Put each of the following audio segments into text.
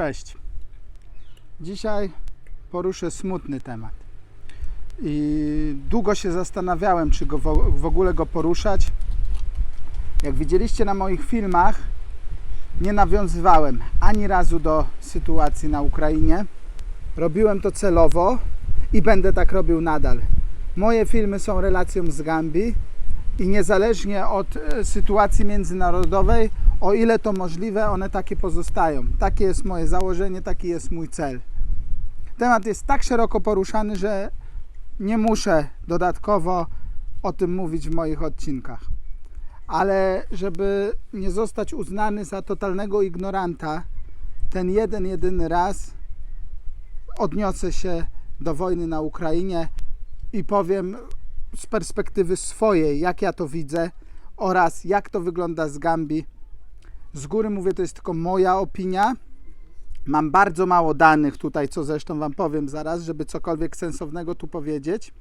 Cześć. Dzisiaj poruszę smutny temat. I długo się zastanawiałem, czy go w, ogóle go poruszać. Jak widzieliście na moich filmach, nie nawiązywałem ani razu do sytuacji na Ukrainie. Robiłem to celowo i będę tak robił nadal. Moje filmy są relacją z Gambii i niezależnie od e, sytuacji międzynarodowej, o ile to możliwe, one takie pozostają. Takie jest moje założenie, taki jest mój cel. Temat jest tak szeroko poruszany, że nie muszę dodatkowo o tym mówić w moich odcinkach. Ale żeby nie zostać uznany za totalnego ignoranta, ten jeden, jedyny raz odniosę się do wojny na Ukrainie i powiem z perspektywy swojej, jak ja to widzę oraz jak to wygląda z Gambii. Z góry mówię, to jest tylko moja opinia. Mam bardzo mało danych tutaj, co zresztą Wam powiem zaraz, żeby cokolwiek sensownego tu powiedzieć.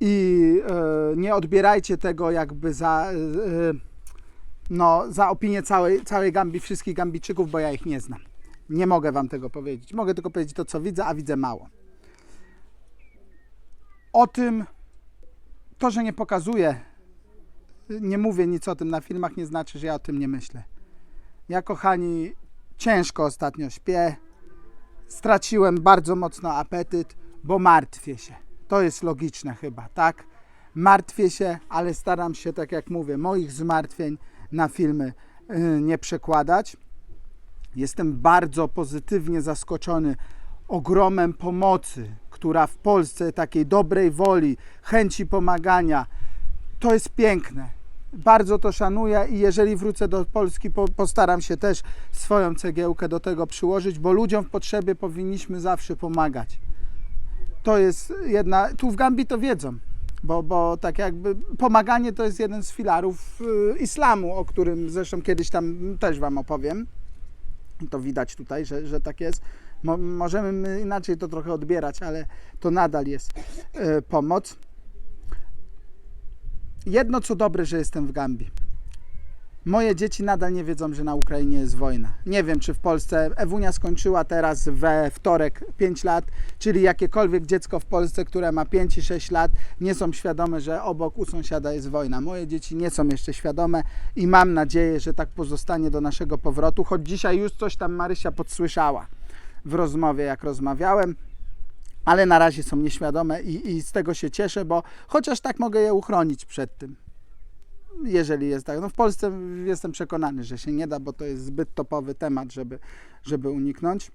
I e, nie odbierajcie tego jakby za, e, no, za opinię całej, całej Gambii, wszystkich Gambijczyków, bo ja ich nie znam. Nie mogę Wam tego powiedzieć. Mogę tylko powiedzieć to, co widzę, a widzę mało. O tym, to, że nie pokazuję, nie mówię nic o tym na filmach, nie znaczy, że ja o tym nie myślę. Ja, kochani, ciężko ostatnio śpię. Straciłem bardzo mocno apetyt, bo martwię się. To jest logiczne chyba, tak? Martwię się, ale staram się, tak jak mówię, moich zmartwień na filmy yy, nie przekładać. Jestem bardzo pozytywnie zaskoczony ogromem pomocy, która w Polsce, takiej dobrej woli, chęci pomagania, to jest piękne. Bardzo to szanuję i jeżeli wrócę do Polski, po, postaram się też swoją cegiełkę do tego przyłożyć, bo ludziom w potrzebie powinniśmy zawsze pomagać. To jest jedna, tu w Gambii to wiedzą, bo, bo tak jakby pomaganie to jest jeden z filarów y, islamu, o którym zresztą kiedyś tam też Wam opowiem. To widać tutaj, że, że tak jest. Mo, możemy my inaczej to trochę odbierać, ale to nadal jest y, pomoc. Jedno co dobre, że jestem w Gambii. Moje dzieci nadal nie wiedzą, że na Ukrainie jest wojna. Nie wiem, czy w Polsce Ewunia skończyła teraz we wtorek 5 lat, czyli jakiekolwiek dziecko w Polsce, które ma 5 i 6 lat, nie są świadome, że obok u sąsiada jest wojna. Moje dzieci nie są jeszcze świadome i mam nadzieję, że tak pozostanie do naszego powrotu, choć dzisiaj już coś tam Marysia podsłyszała w rozmowie, jak rozmawiałem ale na razie są nieświadome i, i z tego się cieszę, bo chociaż tak mogę je uchronić przed tym. Jeżeli jest tak. No w Polsce jestem przekonany, że się nie da, bo to jest zbyt topowy temat, żeby, żeby uniknąć.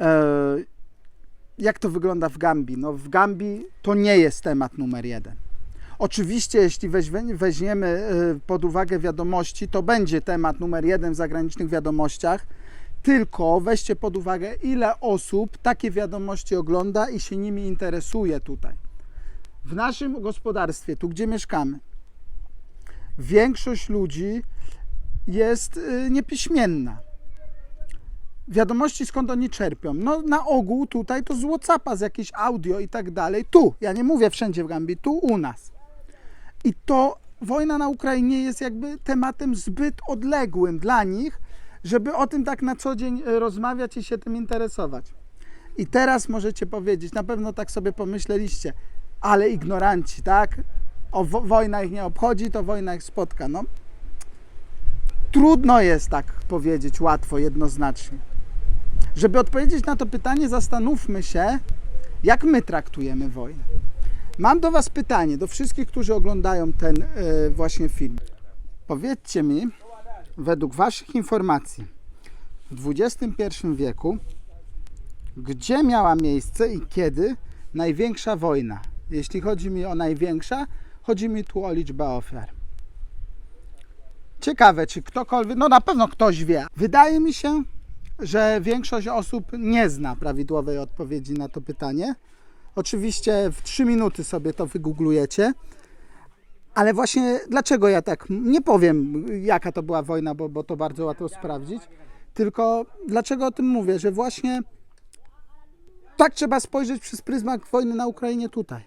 E, jak to wygląda w Gambii? No w Gambii to nie jest temat numer jeden. Oczywiście, jeśli weźmie- weźmiemy e, pod uwagę wiadomości, to będzie temat numer jeden w zagranicznych wiadomościach, tylko weźcie pod uwagę, ile osób takie wiadomości ogląda i się nimi interesuje tutaj. W naszym gospodarstwie, tu gdzie mieszkamy, większość ludzi jest y, niepiśmienna. Wiadomości skąd oni czerpią? No na ogół tutaj to z Whatsappa, z jakieś audio i tak dalej. Tu, ja nie mówię wszędzie w Gambii, tu u nas. I to wojna na Ukrainie jest jakby tematem zbyt odległym dla nich, żeby o tym tak na co dzień e, rozmawiać i się tym interesować. I teraz możecie powiedzieć, na pewno tak sobie pomyśleliście, ale ignoranci, tak? O wo- wojna ich nie obchodzi, to wojna ich spotka. No, trudno jest tak powiedzieć łatwo, jednoznacznie. Żeby odpowiedzieć na to pytanie, zastanówmy się, jak my traktujemy wojnę. Mam do Was pytanie, do wszystkich, którzy oglądają ten e, właśnie film. Powiedzcie mi, według Waszych informacji w XXI wieku, gdzie miała miejsce i kiedy największa wojna? Jeśli chodzi mi o największa, chodzi mi tu o liczbę ofiar. Ciekawe, czy ktokolwiek, no na pewno ktoś wie. Wydaje mi się, że większość osób nie zna prawidłowej odpowiedzi na to pytanie. Oczywiście w 3 minuty sobie to wygooglujecie. Ale właśnie dlaczego ja tak nie powiem, jaka to była wojna, bo, bo to bardzo łatwo sprawdzić. Tylko dlaczego o tym mówię, że właśnie tak trzeba spojrzeć przez pryzmat wojny na Ukrainie tutaj.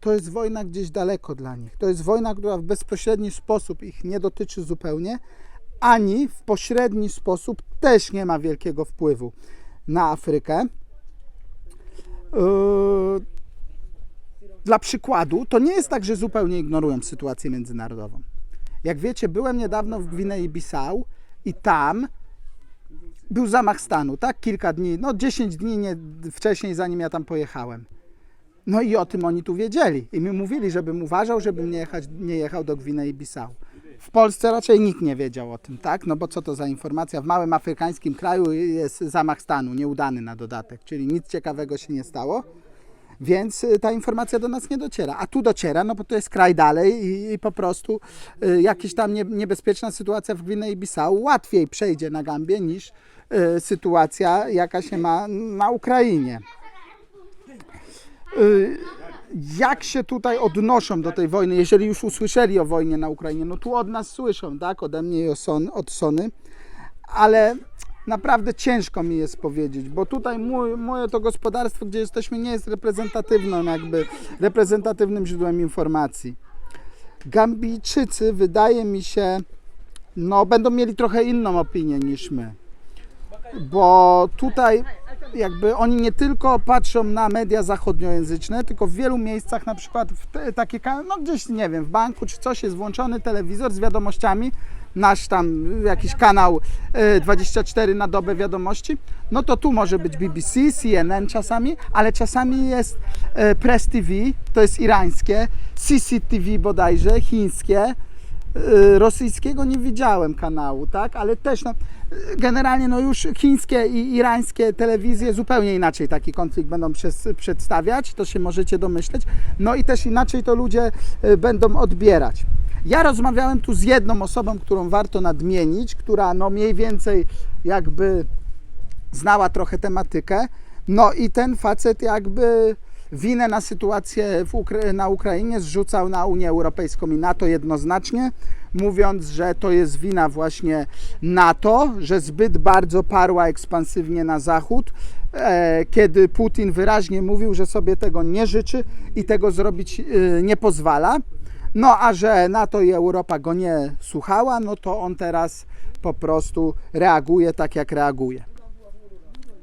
To jest wojna gdzieś daleko dla nich. To jest wojna, która w bezpośredni sposób ich nie dotyczy zupełnie, ani w pośredni sposób też nie ma wielkiego wpływu na Afrykę. Yy, Dla przykładu, to nie jest tak, że zupełnie ignorują sytuację międzynarodową. Jak wiecie, byłem niedawno w Gwinei Bissau i tam był zamach stanu, tak? Kilka dni, no 10 dni nie, wcześniej, zanim ja tam pojechałem. No i o tym oni tu wiedzieli. I mi mówili, żebym uważał, żebym nie, jechać, nie jechał do Gwinei Bissau. W Polsce raczej nikt nie wiedział o tym, tak? No bo co to za informacja? W małym afrykańskim kraju jest zamach stanu, nieudany na dodatek, czyli nic ciekawego się nie stało. Więc y, ta informacja do nas nie dociera. A tu dociera, no bo to jest kraj dalej i, i po prostu y, jakaś tam nie, niebezpieczna sytuacja w Gwinei Bissau łatwiej przejdzie na Gambię niż y, sytuacja, jaka się ma na Ukrainie. Y, jak się tutaj odnoszą do tej wojny, jeżeli już usłyszeli o wojnie na Ukrainie? No tu od nas słyszą, tak? Ode mnie i od Sony, ale naprawdę ciężko mi jest powiedzieć, bo tutaj mój, moje to gospodarstwo, gdzie jesteśmy, nie jest reprezentatywną, jakby reprezentatywnym źródłem informacji. Gambijczycy, wydaje mi się, no będą mieli trochę inną opinię niż my, bo tutaj jakby oni nie tylko patrzą na media zachodniojęzyczne, tylko w wielu miejscach, na przykład w te, takie, no gdzieś, nie wiem, w banku czy coś jest włączony telewizor z wiadomościami, nasz tam jakiś kanał e, 24 na dobę wiadomości, no to tu może być BBC, CNN czasami, ale czasami jest e, Press TV, to jest irańskie, CCTV bodajże, chińskie, y, rosyjskiego nie widziałem kanału, tak, ale też no, y, generalnie no już chińskie i irańskie telewizje zupełnie inaczej taki konflikt będą przez, przedstawiać, to się możecie domyśleć, no i też inaczej to ludzie y, będą odbierać. Ja rozmawiałem tu z jedną osobą, którą warto nadmienić, która no mniej więcej jakby znała trochę tematykę. No i ten facet jakby winę na sytuację Ukra- na Ukrainie zrzucał na Unię Europejską i NATO jednoznacznie, mówiąc, że to jest wina właśnie NATO, że zbyt bardzo parła ekspansywnie na zachód, e, kiedy Putin wyraźnie mówił, że sobie tego nie życzy i tego zrobić e, nie pozwala. No a że NATO i Europa go nie słuchała, no to on teraz po prostu reaguje tak, jak reaguje.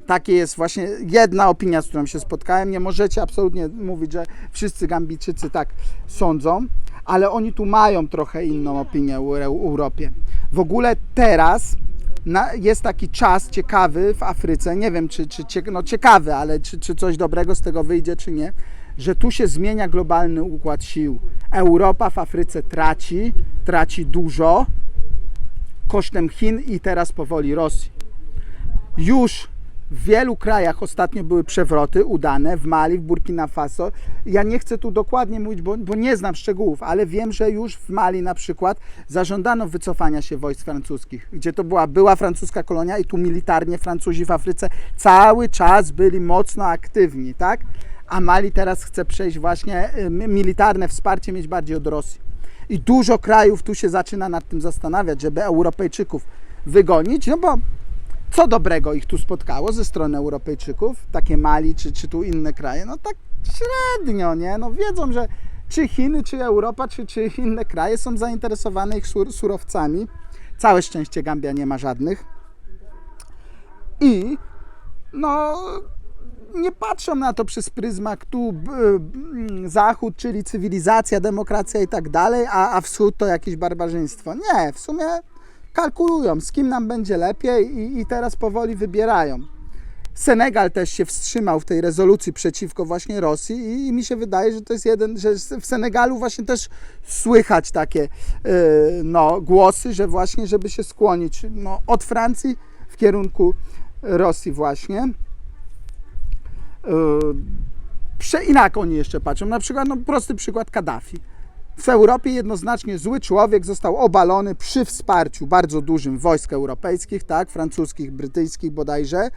Takie jest właśnie jedna opinia, z którą się spotkałem. Nie możecie absolutnie mówić, że wszyscy Gambijczycy tak sądzą, ale oni tu mają trochę inną opinię o Eu- Europie. W ogóle teraz na, jest taki czas ciekawy w Afryce, nie wiem czy, czy no ciekawy, ale czy, czy coś dobrego z tego wyjdzie, czy nie, że tu się zmienia globalny układ sił. Europa w Afryce traci, traci dużo kosztem Chin i teraz powoli Rosji już w wielu krajach ostatnio były przewroty udane, w Mali, w Burkina Faso. Ja nie chcę tu dokładnie mówić, bo, bo nie znam szczegółów, ale wiem, że już w Mali na przykład zażądano wycofania się wojsk francuskich, gdzie to była była francuska kolonia i tu militarnie Francuzi w Afryce cały czas byli mocno aktywni, tak? A Mali teraz chce przejść właśnie y, militarne wsparcie mieć bardziej od Rosji. I dużo krajów tu się zaczyna nad tym zastanawiać, żeby Europejczyków wygonić, no bo co dobrego ich tu spotkało ze strony Europejczyków, takie Mali czy, czy tu inne kraje? No tak średnio, nie? No wiedzą, że czy Chiny, czy Europa, czy, czy inne kraje są zainteresowane ich sur, surowcami. Całe szczęście Gambia nie ma żadnych. I no nie patrzą na to przez pryzmat tu zachód, czyli cywilizacja, demokracja i tak dalej, a, a wschód to jakieś barbarzyństwo. Nie, w sumie kalkulują, z kim nam będzie lepiej i, i teraz powoli wybierają. Senegal też się wstrzymał w tej rezolucji przeciwko właśnie Rosji i, i mi się wydaje, że to jest jeden, że w Senegalu właśnie też słychać takie yy, no, głosy, że właśnie, żeby się skłonić no, od Francji w kierunku Rosji właśnie. Yy, prze, inaczej oni jeszcze patrzą. Na przykład, no, prosty przykład Kaddafi. W Europie jednoznacznie zły człowiek został obalony przy wsparciu bardzo dużym wojsk europejskich, tak, francuskich, brytyjskich bodajże.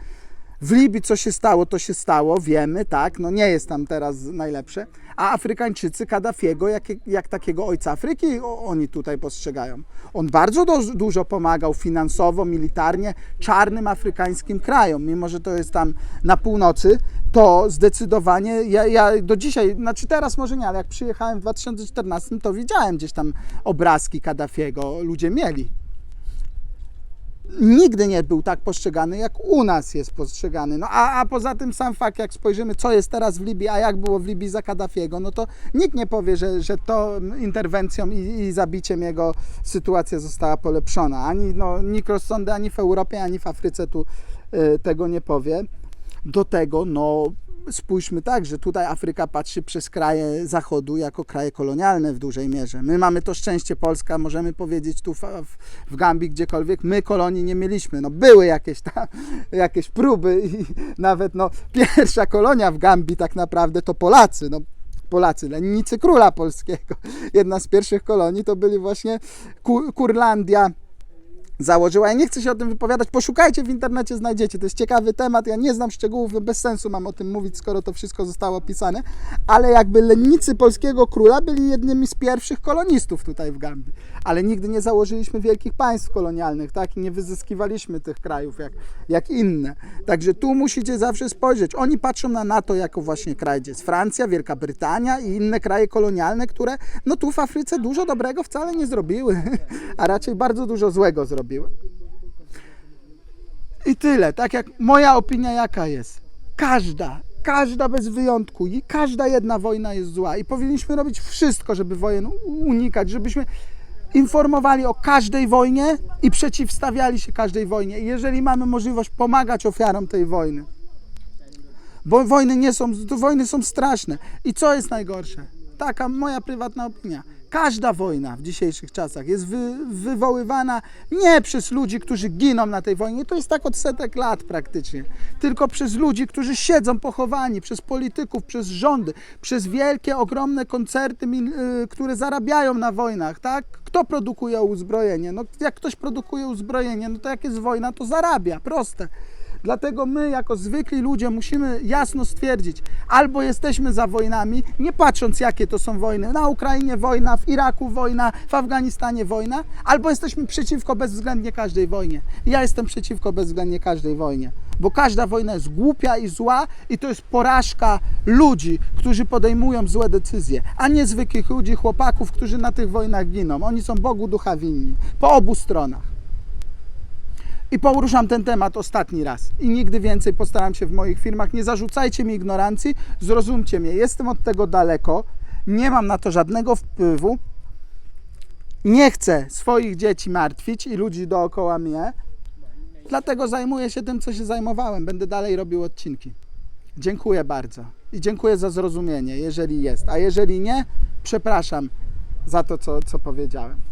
W Libii co się stało, to się stało, wiemy, tak, no nie jest tam teraz najlepsze. A Afrykańczycy Kaddafiego, jak, jak takiego ojca Afryki, o, oni tutaj postrzegają. On bardzo do, dużo pomagał finansowo, militarnie czarnym afrykańskim krajom, mimo że to jest tam na północy, to zdecydowanie, ja, ja do dzisiaj, znaczy teraz może nie, ale jak przyjechałem w 2014, to widziałem gdzieś tam obrazki Kaddafiego, ludzie mieli. nigdy nie był tak postrzegany, jak u nas jest postrzegany. No a, a poza tym sam fakt, jak spojrzymy, co jest teraz w Libii, a jak było w Libii za Kaddafiego, no to nikt nie powie, że, że to interwencją i, i zabiciem jego sytuacja została polepszona. Ani no, nikt rozsądny, ani w Europie, ani w Afryce tu y, tego nie powie. Do tego, no spójrzmy tak, że tutaj Afryka patrzy przez kraje zachodu jako kraje kolonialne w dużej mierze. My mamy to szczęście, Polska, możemy powiedzieć tu w, w, Gambii, gdziekolwiek, my kolonii nie mieliśmy. No były jakieś tam, jakieś próby i nawet no pierwsza kolonia w Gambii tak naprawdę to Polacy, no Polacy, lennicy króla polskiego. Jedna z pierwszych kolonii to byli właśnie Ku- Kurlandia, założyła. Ja nie chcę się o tym wypowiadać. Poszukajcie w internecie, znajdziecie. To jest ciekawy temat. Ja nie znam szczegółów, no bez sensu mam o tym mówić, skoro to wszystko zostało opisane. Ale jakby lennicy polskiego króla byli jednymi z pierwszych kolonistów tutaj w Gambii. Ale nigdy nie założyliśmy wielkich państw kolonialnych, tak? I nie wyzyskiwaliśmy tych krajów jak, jak inne. Także tu musicie zawsze spojrzeć. Oni patrzą na NATO jako właśnie kraj, gdzie jest Francja, Wielka Brytania i inne kraje kolonialne, które no tu w Afryce dużo dobrego wcale nie zrobiły, a raczej bardzo dużo złego zrobiły. I tyle. Tak jak moja opinia jaka jest. Każda, każda bez wyjątku i każda jedna wojna jest zła i powinniśmy robić wszystko, żeby wojen unikać, żebyśmy informowali o każdej wojnie i przeciwstawiali się każdej wojnie. I jeżeli mamy możliwość pomagać ofiarom tej wojny, bo wojny nie są, wojny są straszne. I co jest najgorsze? Taka moja prywatna opinia. Każda wojna w dzisiejszych czasach jest wy, wywoływana nie przez ludzi, którzy giną na tej wojnie, to jest tak od setek lat praktycznie, tylko przez ludzi, którzy siedzą pochowani, przez polityków, przez rządy, przez wielkie, ogromne koncerty, y, które zarabiają na wojnach, tak? Kto produkuje uzbrojenie? No, jak ktoś produkuje uzbrojenie, no to jak jest wojna, to zarabia, proste. Dlatego my, jako zwykli ludzie, musimy jasno stwierdzić, albo jesteśmy za wojnami, nie patrząc jakie to są wojny, na Ukrainie wojna, w Iraku wojna, w Afganistanie wojna, albo jesteśmy przeciwko bezwzględnie każdej wojnie. Ja jestem przeciwko bezwzględnie każdej wojnie, bo każda wojna jest głupia i zła i to jest porażka ludzi, którzy podejmują złe decyzje, a nie zwykłych ludzi, chłopaków, którzy na tych wojnach giną. Oni są Bogu ducha winni, po obu stronach. I poruszam ten temat ostatni raz. I nigdy więcej postaram się w moich firmach. Nie zarzucajcie mi ignorancji, zrozumcie mnie. Jestem od tego daleko, nie mam na to żadnego wpływu. Nie chcę swoich dzieci martwić i ludzi dookoła mnie. Dlatego zajmuję się tym, co się zajmowałem. Będę dalej robił odcinki. Dziękuję bardzo. I dziękuję za zrozumienie, jeżeli jest. A jeżeli nie, przepraszam za to, co, co powiedziałem.